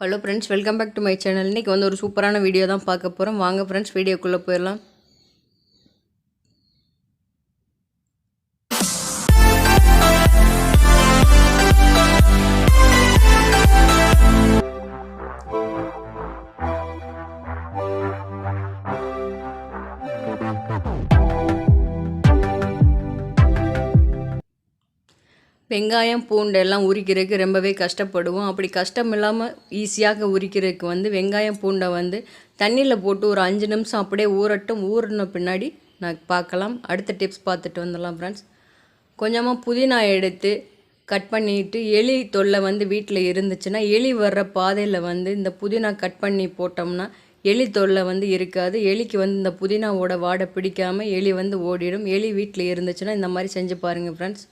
Hello friends welcome back to my channel இன்றைக்கி வந்து ஒரு சூப்பரான வீடியோ தான் பார்க்க போகிறோம் வாங்க ஃப்ரெண்ட்ஸ் வீடியோக்குள்ளே போயிடலாம். வெங்காயம் பூண்டு எல்லாம் உரிக்கிறதுக்கு ரொம்பவே கஷ்டப்படுவோம். அப்படி கஷ்டம் இல்லாமல் ஈஸியாக உரிக்கிறதுக்கு வந்து வெங்காயம் பூண்டை வந்து தண்ணியில் போட்டு ஒரு அஞ்சு நிமிஷம் அப்படியே ஊறட்டும். ஊறின பின்னாடி நான் பார்க்கலாம். அடுத்த டிப்ஸ் பார்த்துட்டு வந்துடலாம் ஃப்ரெண்ட்ஸ் கொஞ்சமாக புதினா எடுத்து கட் பண்ணிட்டு எலி தொல்லை வந்து வீட்டில் இருந்துச்சுன்னா எலி வர்ற பாதையில் வந்து இந்த புதினா கட் பண்ணி போட்டோம்னா எலி தொல்லை வந்து இருக்காது. எலிக்கு வந்து இந்த புதினாவோட வாடை பிடிக்காமல் எலி வந்து ஓடிடும். எலி வீட்டில் இருந்துச்சுன்னா இந்த மாதிரி செஞ்சு பாருங்கள் ஃப்ரெண்ட்ஸ்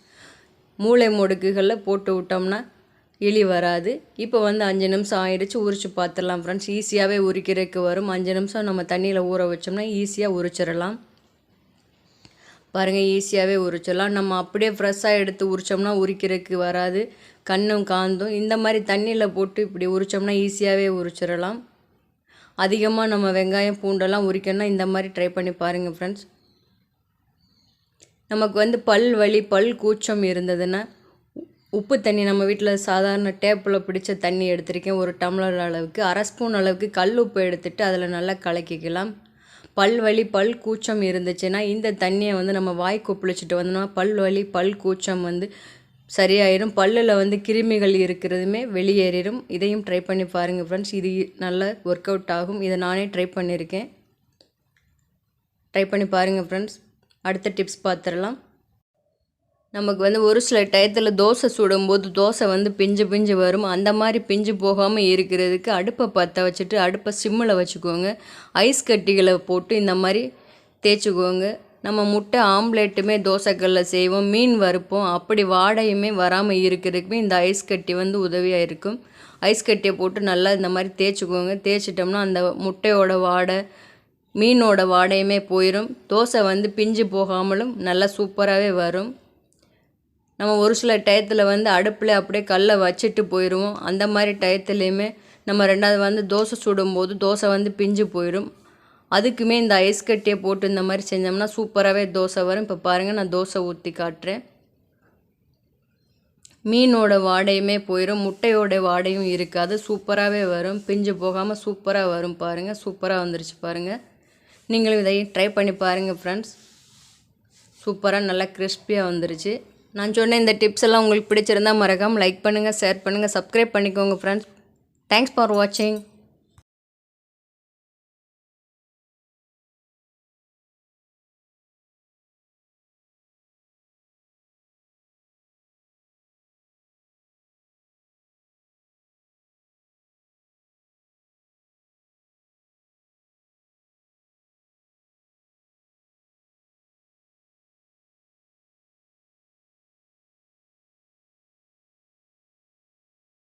மூளை முடுக்குகளில் போட்டு விட்டோம்னா எலி வராது. இப்போ வந்து அஞ்சு நிமிஷம் ஆயிடுச்சு உரிச்சு பார்த்துடலாம் ஃப்ரெண்ட்ஸ் ஈஸியாகவே உரிக்கிறதுக்கு வரும். அஞ்சு நிமிஷம் நம்ம தண்ணியில் ஊற வச்சோம்னா ஈஸியாக உரிச்சிடலாம். பாருங்கள் ஈஸியாகவே உரிச்சிடலாம். நம்ம அப்படியே ஃப்ரெஷ்ஷாக எடுத்து உரிச்சோம்னா உரிக்கிறதுக்கு வராது. கண்ணும் காந்தும். இந்த மாதிரி தண்ணியில் போட்டு இப்படி உரிச்சோம்னா ஈஸியாகவே உரிச்சிடலாம். அதிகமாக நம்ம வெங்காயம் பூண்டெல்லாம் உரிக்கணும்னா இந்த மாதிரி ட்ரை பண்ணி பாருங்கள் ஃப்ரெண்ட்ஸ் நமக்கு வந்து பல் வலி பல் கூச்சம் இருந்ததுன்னா உப்பு தண்ணி நம்ம வீட்டில் சாதாரண டேப்பில் பிடிச்ச தண்ணி எடுத்திருக்கேன். ஒரு டம்ளர் அளவுக்கு அரை ஸ்பூன் அளவுக்கு கல் உப்பு எடுத்துட்டு அதில் நல்லா கலக்கிக்கலாம். பல் வலி பல் கூச்சம் இருந்துச்சுன்னா இந்த தண்ணியை வந்து நம்ம வாய் கொப்பளிச்சுட்டு வந்தோம்னா பல் வலி பல் கூச்சம் வந்து சரியாயிடும் பல்லில் வந்து கிருமிகள் இருக்கிறதுமே வெளியேறிடும் இதையும் ட்ரை பண்ணி பாருங்கள் ஃப்ரெண்ட்ஸ் இது நல்ல ஒர்க் அவுட் ஆகும். இதை நானே ட்ரை பண்ணியிருக்கேன் ட்ரை பண்ணி பாருங்கள் ஃப்ரெண்ட்ஸ் அடுத்த டிப்ஸ் பார்த்துடலாம் நமக்கு வந்து ஒரு சில டயத்தில் தோசை சுடும்போது தோசை வந்து பிஞ்சு பிஞ்சு வரும். அந்த மாதிரி பிஞ்சு போகாமல் இருக்கிறதுக்கு அடுப்பை பற்ற வச்சுட்டு அடுப்பை சிம்மில் வச்சுக்கோங்க. ஐஸ் கட்டிகளை போட்டு இந்த மாதிரி தேய்ச்சிக்கோங்க. நம்ம முட்டை ஆம்லேட்டுமே தோசைக்கல்லில் செய்வோம் மீன் வறுப்போம். அப்படி வாடையுமே வராமல் இருக்கிறதுக்குமே இந்த ஐஸ் கட்டி வந்து உதவியாக இருக்கும். ஐஸ் கட்டியை போட்டு நல்லா இந்த மாதிரி தேய்ச்சிக்கோங்க. தேய்ச்சிட்டோம்னா அந்த முட்டையோட வாடை மீனோட வாடையுமே போயிடும் தோசை வந்து பிஞ்சு போகாமலும் நல்லா சூப்பராகவே வரும். நம்ம ஒரு சில டயத்தில் வந்து அடுப்பில் அப்படியே கல்லை வச்சுட்டு போயிடுவோம் அந்த மாதிரி டயத்துலேயுமே நம்ம ரெண்டாவது வந்து தோசை சுடும்போது தோசை வந்து பிஞ்சு போயிடும் அதுக்குமே இந்த ஐஸ் கட்டியை போட்டு இந்த மாதிரி செஞ்சோம்னா சூப்பராகவே தோசை வரும். இப்போ பாருங்கள் நான் தோசை ஊற்றி காட்டுறேன். மீனோட வாடையுமே போயிடும் முட்டையோட வாடையும் இருக்காது. சூப்பராகவே வரும். பிஞ்சு போகாமல் சூப்பராக வரும் பாருங்கள் சூப்பராக வந்துருச்சு பாருங்கள் நீங்களும் இதை ட்ரை பண்ணி பாருங்கள் ஃப்ரெண்ட்ஸ் சூப்பராக நல்லா கிறிஸ்பியாக வந்துருச்சு. நான் சொன்ன இந்த டிப்ஸ் எல்லாம் உங்களுக்கு பிடிச்சிருந்தா மறக்காமல் லைக் பண்ணுங்கள் ஷேர் பண்ணுங்கள் சப்ஸ்கிரைப் பண்ணிக்கோங்க ஃப்ரெண்ட்ஸ் தேங்க்ஸ் ஃபார் வாட்சிங்